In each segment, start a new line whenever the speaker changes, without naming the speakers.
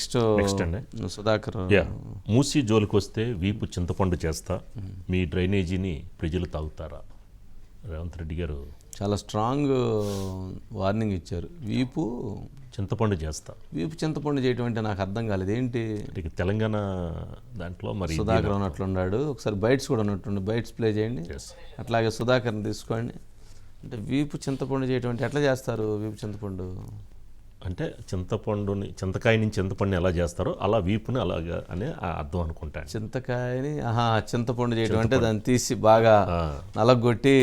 Next
అండి.
Sudhakar
yeah. మూసి జోలికి వస్తే వీపు చింతపండు చేస్తా. మీ డ్రైనేజీని ప్రజలు తాగుతారా? రేవంత్ రెడ్డి గారు
చాలా స్ట్రాంగ్ వార్నింగ్ ఇచ్చారు. వీపు
చింతపండు చేస్తా.
వీపు చింతపండు చేయటం అంటే నాకు అర్థం కాలేదు. ఏంటి?
తెలంగాణ దాంట్లో మరి
సుధాకర్ ఉన్నట్లున్నాడు. ఒకసారి బైట్స్ కూడా ఉన్నట్టుండి. బైట్స్ ప్లే చేయండి. అట్లాగే సుధాకర్ని తీసుకోండి. అంటే వీపు చింతపండు చేయటం అంటే ఎట్లా చేస్తారు వీపు చింతపండు?
అంటే చింతపండుని చింతకాయ నుంచి చింతపండుని ఎలా చేస్తారో అలా వీపుని అలాగా అనే ఆ అర్థం అనుకుంటాను.
చింతకాయని ఆహా చింతపండు చేయటం అంటే దాన్ని తీసి బాగా నలగొట్టి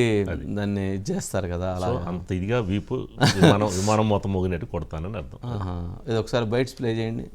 దాన్ని ఇది చేస్తారు కదా అలా
అంత ఇదిగా వీపు విమానం విమానం మొత్తం మోగినట్టు కొడతానని అర్థం.
ఆహా. ఇది ఒకసారి బైట్స్ ప్లే చేయండి.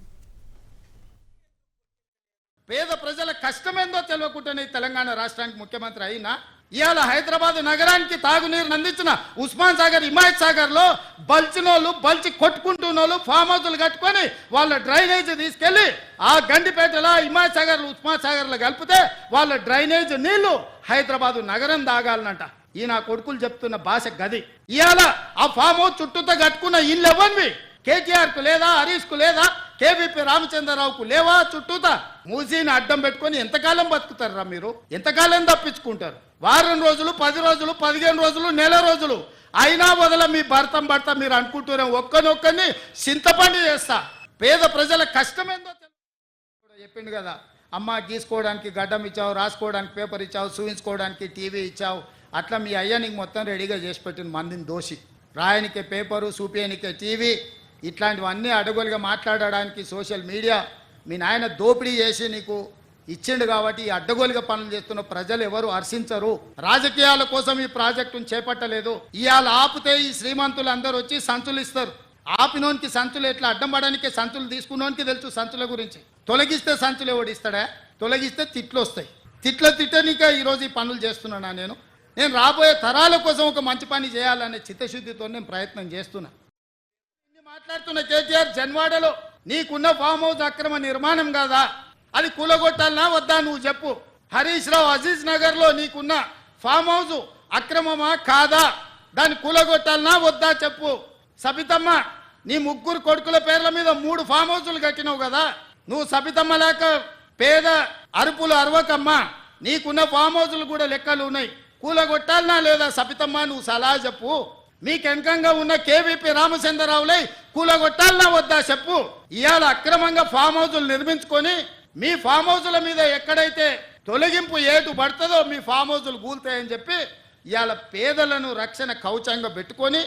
పేద ప్రజల కష్టమేందో తెలియకుండానే తెలంగాణ రాష్ట్రానికి ముఖ్యమంత్రి అయినా ఇవాళ హైదరాబాద్ నగరానికి తాగునీరుని అందించిన ఉస్మాన్ సాగర్ హిమాయత్ సాగర్లో బల్చినోళ్ళు బల్చి కొట్టుకుంటున్నోళ్ళు ఫామ్ హౌస్లు కట్టుకొని వాళ్ళ డ్రైనేజ్ తీసుకెళ్ళి ఆ గండిపేటలో హిమాయత్ సాగర్ ఉస్మాన్ సాగర్లో కలిపితే వాళ్ళ డ్రైనేజ్ నీళ్ళు హైదరాబాద్ నగరం తాగాలనంట ఈ నా కొడుకులు చెప్తున్న భాష గది. ఇవాళ ఆ ఫామ్ హౌస్ చుట్టూతో కట్టుకున్న ఇల్లు ఎవరివి? కేటీఆర్కు లేదా హరీష్కు లేదా కేవీపీ రామచంద్రరావుకు లేవా? చుట్టూతా మూసీని అడ్డం పెట్టుకొని ఎంతకాలం బతుకుతారా మీరు? ఎంతకాలం తప్పించుకుంటారు? వారం రోజులు పది రోజులు పదిహేను రోజులు నెల రోజులు. అయినా వదల మీ భర్తం భర్త మీరు అనుకుంటూనే ఒక్కనొక్కని చింతపండు చేస్తా. పేద ప్రజల కష్టమేందో తెలు- చెప్పిండు కదా. అమ్మ గీసుకోవడానికి గడ్డం ఇచ్చావు రాసుకోవడానికి పేపర్ ఇచ్చావు చూయించుకోవడానికి టీవీ ఇచ్చావు. అట్లా మీ అయ్య నీకు మొత్తం రెడీగా చేసి పెట్టిన మందిని దోషి. రాయనికే పేపరు చూపేయనికే టీవీ ఇట్లాంటివన్నీ అడగోలుగా మాట్లాడడానికి సోషల్ మీడియా. మీ నాయన దోపిడీ చేసి నీకు ఇచ్చిండు కాబట్టి ఈ అడ్డగోలుగా పనులు చేస్తున్న ప్రజలు ఎవరు హర్షించరు. రాజకీయాల కోసం ఈ ప్రాజెక్టును చేపట్టలేదు. ఇవాళ ఆపితే ఈ శ్రీమంతులు అందరూ వచ్చి సంచులు ఇస్తారు. ఆపినోనికి సంచులు ఎట్లా? అడ్డం పడడానికి సంచులు తీసుకున్నోనికి తెలుసు సంచుల గురించి. తొలగిస్తే సంచులు ఎవడు ఇస్తాడా? తొలగిస్తే తిట్లు వస్తాయి. తిట్ల తిట్టనిక ఈరోజు ఈ పనులు చేస్తున్నానా నేను? నేను రాబోయే తరాల కోసం ఒక మంచి పని చేయాలనే చిత్తశుద్ధితో నేను ప్రయత్నం చేస్తున్నా. మాట్లాడుతున్న కేటీఆర్ జన్వాడలో నీకున్న ఫామ్ హౌస్ అక్రమ నిర్మాణం కాదా? అది కూలగొట్టాలనా వద్దా నువ్వు చెప్పు. హరీష్ రావు అజీజ్ నగర్లో నీకున్న ఫామ్ హౌస్ అక్రమమా కాదా? దాన్ని కూలగొట్టాలనా వద్దా చెప్పు. సబితమ్మ నీ ముగ్గురు కొడుకుల పేర్ల మీద మూడు ఫామ్ హౌసులు కట్టినావు కదా. నువ్వు సబితమ్మ లేక పేద అరుపులు అరవకమ్మా. నీకున్న ఫామ్ హౌసులు కూడా లెక్కలు ఉన్నాయి. కూలగొట్టాలనా లేదా సబితమ్మ నువ్వు సలహా చెప్పు. మీకు వెనకంగా ఉన్న కేవీపీ రామచంద్రరావులై కూలగొట్టాలనా వద్దా చెప్పు. ఇవాళ అక్రమంగా ఫామ్ హౌసులు నిర్మించుకొని మీ ఫామ్ హౌసుల మీద ఎక్కడైతే తొలగింపు ఏటు పడుతుందో మీ ఫామ్ హౌసులు కూలుతాయని చెప్పి ఇవాళ పేదలను రక్షణ కవచంగా పెట్టుకొని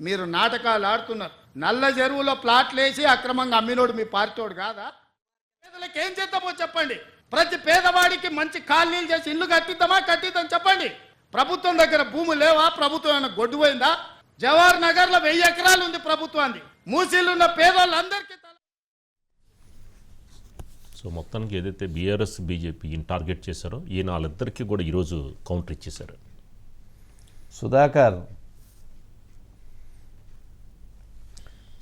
మీరు నాటకాలు ఆడుతున్నారు. నల్ల చెరువులో ప్లాట్లు వేసి అక్రమంగా అమ్మినోడు మీ పార్టీోడు కాదా? పేదలకు ఏం చేద్దామో చెప్పండి. ప్రతి పేదవాడికి మంచి కాలనీలు చేసి ఇల్లు కట్టిద్దామా? కట్టిద్దాం చెప్పండి. ప్రభుత్వం దగ్గర భూములు లేవా? ప్రభుత్వం ఏమైనా గొడ్డు పోయిందా జవహర్ నగర్లో వెయ్యి ఎకరాలు ఉంది ప్రభుత్వాన్ని మూసీలున్న పేదోళ్ళందరికీ
సో మొత్తానికి ఏదైతే బీఆర్ఎస్ బీజేపీ ఈయన టార్గెట్ చేశారో ఈయన వాళ్ళిద్దరికీ కూడా ఈరోజు కౌంటర్ ఇచ్చేశారు.
సుధాకర్.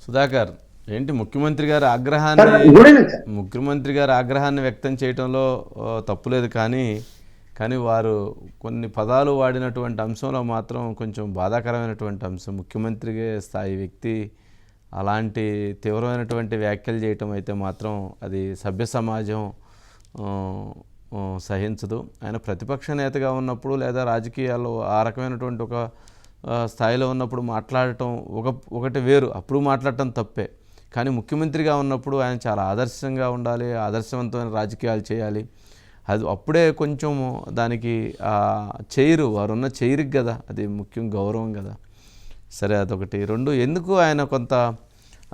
సుధాకర్ ఏంటి ముఖ్యమంత్రి గారి ఆగ్రహాన్ని ముఖ్యమంత్రి గారి ఆగ్రహాన్ని వ్యక్తం చేయడంలో తప్పులేదు కానీ కానీ వారు కొన్ని పదాలు వాడినటువంటి అంశంలో మాత్రం కొంచెం బాధాకరమైనటువంటి అంశం. ముఖ్యమంత్రి స్థాయి వ్యక్తి అలాంటి తీవ్రమైనటువంటి వ్యాఖ్యలు చేయటం అయితే మాత్రం అది సభ్య సమాజం సహించదు. ఆయన ప్రతిపక్ష నేతగా ఉన్నప్పుడు లేదా రాజకీయాల్లో ఆ రకమైనటువంటి ఒక స్థాయిలో ఉన్నప్పుడు మాట్లాడటం ఒక ఒకటి వేరు. అప్పుడు మాట్లాడటం తప్పే. కానీ ముఖ్యమంత్రిగా ఉన్నప్పుడు ఆయన చాలా ఆదర్శంగా ఉండాలి ఆదర్శవంతమైన రాజకీయాలు చేయాలి. అది అప్పుడే కొంచెం దానికి చైరు వారున్న చైరుకి కదా అది ముఖ్యం గౌరవం కదా సరే అదొకటి. రెండు ఎందుకు ఆయన కొంత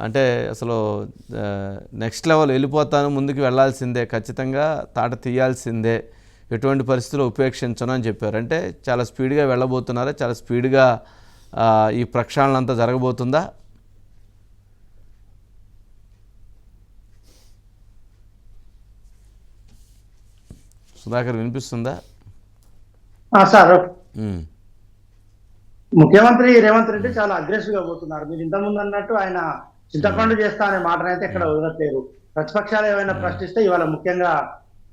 అంటే అసలు నెక్స్ట్ లెవెల్ వెళ్ళిపోతాను ముందుకు వెళ్ళాల్సిందే ఖచ్చితంగా తాట తీయాల్సిందే ఎటువంటి పరిస్థితుల్లో ఉపేక్షించను అని చెప్పారు. అంటే చాలా స్పీడ్గా వెళ్ళబోతున్నారా? చాలా స్పీడ్గా ఈ ప్రక్షాళన అంతా జరగబోతుందా? సుధాకర్ వినిపిస్తుందా?
సార్. ముఖ్యమంత్రి రేవంత్ రెడ్డి చాలా అగ్రెసివ్గా పోతున్నారు. మీరు ఇంతకుముందు అన్నట్టు ఆయన చింతపండు చేస్తా అనే మాటనైతే ఇక్కడ వదలట్లేదు. ప్రతిపక్షాలు ఏమైనా ప్రశ్నిస్తే ఇవాళ ముఖ్యంగా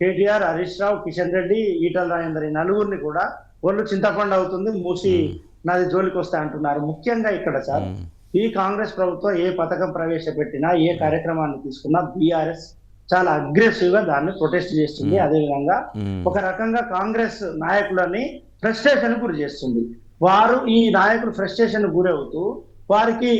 కేటీఆర్ హరీష్ రావు కిషన్ రెడ్డి ఈటల రాజేందర్ ఈ నలుగురిని కూడా ఒళ్ళు చింతపండు అవుతుంది మూసి నాది జోలికి వస్తాయి అంటున్నారు. ముఖ్యంగా ఇక్కడ సార్ ఈ కాంగ్రెస్ ప్రభుత్వం ఏ పథకం ప్రవేశపెట్టినా ఏ కార్యక్రమాన్ని తీసుకున్నా బీఆర్ఎస్ చాలా అగ్రెసివ్గా దాన్ని ప్రొటెస్ట్ చేస్తుంది. అదేవిధంగా. ఒక రకంగా కాంగ్రెస్ నాయకులని ఫ్రస్ట్రేషన్ గురి చేస్తుంది. వారు ఈ నాయకులు ఫ్రస్ట్రేషన్ గురవుతూ వారికి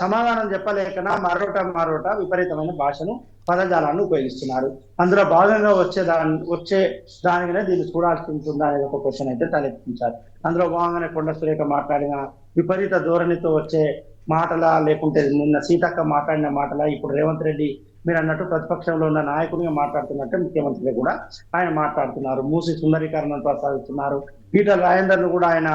సమాధానం చెప్పలేకనా మరోట మరోట విపరీతమైన భాషను పదజాలాన్ని ఉపయోగిస్తున్నారు. అందులో భాగంగా వచ్చే దాని వచ్చే దానిగానే దీన్ని చూడాల్సి ఉంటుందా అనేది ఒక క్వశ్చన్ అయితే తలెత్తించారు. అందులో భాగంగానే కొండ సురేఖ మాట్లాడిన విపరీత ధోరణితో వచ్చే మాటలా లేకుంటే నిన్న సీతక్క మాట్లాడిన మాటలా ఇప్పుడు రేవంత్ రెడ్డి మీరు అన్నట్టు ప్రతిపక్షంలో ఉన్న నాయకునిగా మాట్లాడుతున్నట్టే ముఖ్యమంత్రి కూడా ఆయన మాట్లాడుతున్నారు. మూసి సుందరీకరణను ప్రస్తావిస్తున్నారు. పీటర్ రాజేందర్ను కూడా ఆయన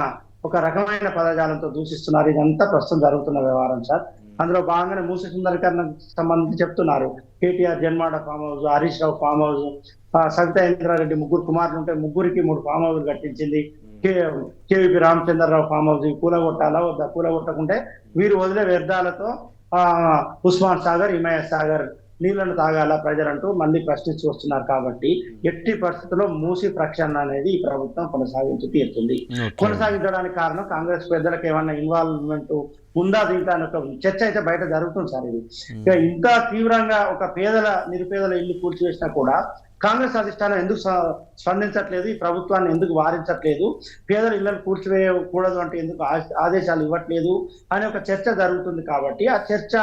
ఒక రకమైన పదజాలంతో దూషిస్తున్నారు. ఇదంతా ప్రస్తుతం జరుగుతున్న వ్యవహారం సార్. అందులో భాగంగానే మూసి సుందరీకరణ సంబంధించి చెప్తున్నారు. KTR Janwada farm house Harish Rao farm house Savitha Indra Reddy ముగ్గురు కుమారులు ఉంటే ముగ్గురికి మూడు ఫామ్ హౌస్ కట్టించింది. K KVP Ramachandra Rao farm house కూలగొట్టాలా వద్దా? కూలగొట్టకుంటే వీరు వదిలే వ్యర్థాలతో ఉస్మాన్ సాగర్ హిమాయత్ సాగర్ నీళ్ళను తాగాల ప్రజలంటూ మళ్ళీ ప్రశ్నించి వస్తున్నారు కాబట్టి ఎట్టి పరిస్థితుల్లో మూసి ప్రక్షాళన అనేది ఈ ప్రభుత్వం కొనసాగించి తీరుతుంది. కొనసాగించడానికి కారణం కాంగ్రెస్ పెద్దలకు ఏమన్నా ఇన్వాల్వ్మెంట్ ఉందా దీంట్లో అని ఒక చర్చ అయితే బయట జరుగుతుంది సార్ ఇది. ఇక ఇంత తీవ్రంగా ఒక పేదల నిరుపేదల ఇల్లు కూల్చివేసినా కూడా కాంగ్రెస్ అధిష్టానం ఎందుకు స్ప- స్పందించట్లేదు? ఈ ప్రభుత్వాన్ని ఎందుకు వారించట్లేదు? పేదల ఇళ్ళను కూల్చివేయకూడదు అంటే ఎందుకు ఆదేశాలు ఇవ్వట్లేదు? అనే ఒక చర్చ జరుగుతుంది కాబట్టి ఆ చర్చ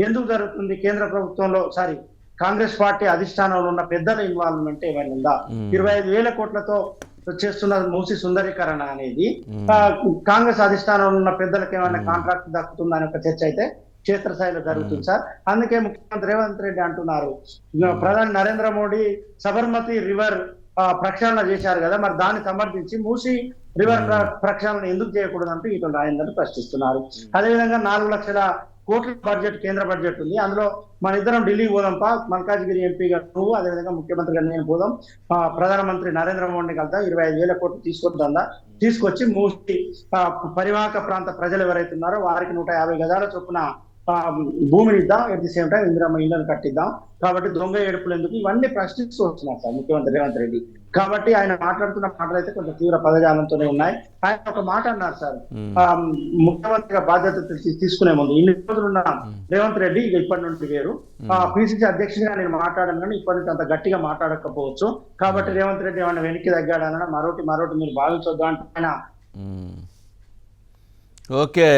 ఎందుకు జరుగుతుంది? కేంద్ర ప్రభుత్వంలో సారీ కాంగ్రెస్ పార్టీ అధిష్టానంలో ఉన్న పెద్దల ఇన్వాల్వ్మెంట్ ఏమైనా ఉందా. ఇరవై ఐదు వేల కోట్లతో చేస్తున్న మూసి సుందరీకరణ అనేది కాంగ్రెస్ అధిష్టానంలో ఉన్న పెద్దలకు ఏమైనా కాంట్రాక్ట్ దక్కుతుందా అనే ఒక చర్చ అయితే? క్షేత్రస్థాయిలో జరుగుతుంది సార్. అందుకే ముఖ్యమంత్రి రేవంత్ రెడ్డి అంటున్నారు. ప్రధాని నరేంద్ర మోడీ సబర్మతి రివర్ ప్రక్షాళన చేశారు కదా. మరి దాన్ని సమర్థించి మూసి రివర్ ప్ర- ప్రక్షాళన ఎందుకు చేయకూడదు అంటూ ఇటు రాయిందని ప్రశ్నిస్తున్నారు. అదేవిధంగా నాలుగు లక్షల కోట్ల బడ్జెట్ కేంద్ర బడ్జెట్ ఉంది. అందులో మన ఇద్దరం ఢిల్లీ పోదాంపా మల్కాజ్గిరి ఎంపీ గారు నువ్వు అదేవిధంగా ముఖ్యమంత్రి గారు నేను పోదాం. ప్రధానమంత్రి నరేంద్ర మోడీని కలుద్దాం. ఇరవై ఐదు వేల కోట్లు తీసుకొద్దా తీసుకొచ్చి మూసి పరివాహక ప్రాంత ప్రజలు ఎవరైతే ఉన్నారో వారికి నూట యాభై గజాల చొప్పున భూమిని ఇద్దాం at the same time Indiramma ఇళ్ళని కట్టిద్దాం. కాబట్టి దొంగ ఏడుపులు ఎందుకు? ఇవన్నీ ప్రశ్నిస్తూ వస్తున్నారు సార్ ముఖ్యమంత్రి రేవంత్ రెడ్డి. కాబట్టి ఆయన మాట్లాడుతున్న మాటలు అయితే కొంచెం తీవ్ర పదజాలంతోనే ఉన్నాయి. ఆయన ఒక మాట అన్నారు సార్. ముఖ్యమంత్రిగా బాధ్యత తీసుకునే ముందు ఇన్ని రోజులున్న రేవంత్ రెడ్డి ఇక ఇప్పటి నుండి వేరు. ఆ పిసిసి అధ్యక్షుడిగా నేను మాట్లాడాను కానీ ఇప్పటి నుంచి అంత గట్టిగా మాట్లాడకపోవచ్చు. కాబట్టి రేవంత్ రెడ్డి ఏమైనా వెనక్కి తగ్గాడన మరోటి మరోటి మీరు భావించొద్దు అంటే ఆయన.
ఓకే.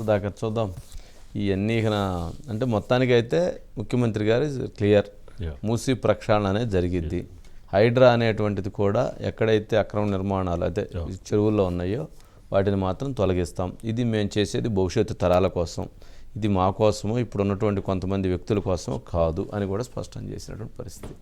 సుధాకర్ చూద్దాం. ఇవన్నీ అంటే మొత్తానికి అయితే ముఖ్యమంత్రి గారు క్లియర్. మూసి ప్రక్షాళన అనేది జరిగిద్ది. హైడ్రా అనేటువంటిది కూడా ఎక్కడైతే అక్రమ నిర్మాణాలు అయితే చెరువుల్లో ఉన్నాయో వాటిని మాత్రం తొలగిస్తాం. ఇది మేము చేసేది భవిష్యత్తు తరాల కోసం. ఇది మా కోసమో ఇప్పుడు ఉన్నటువంటి కొంతమంది వ్యక్తుల కోసం కాదు అని కూడా స్పష్టం చేసినటువంటి పరిస్థితి.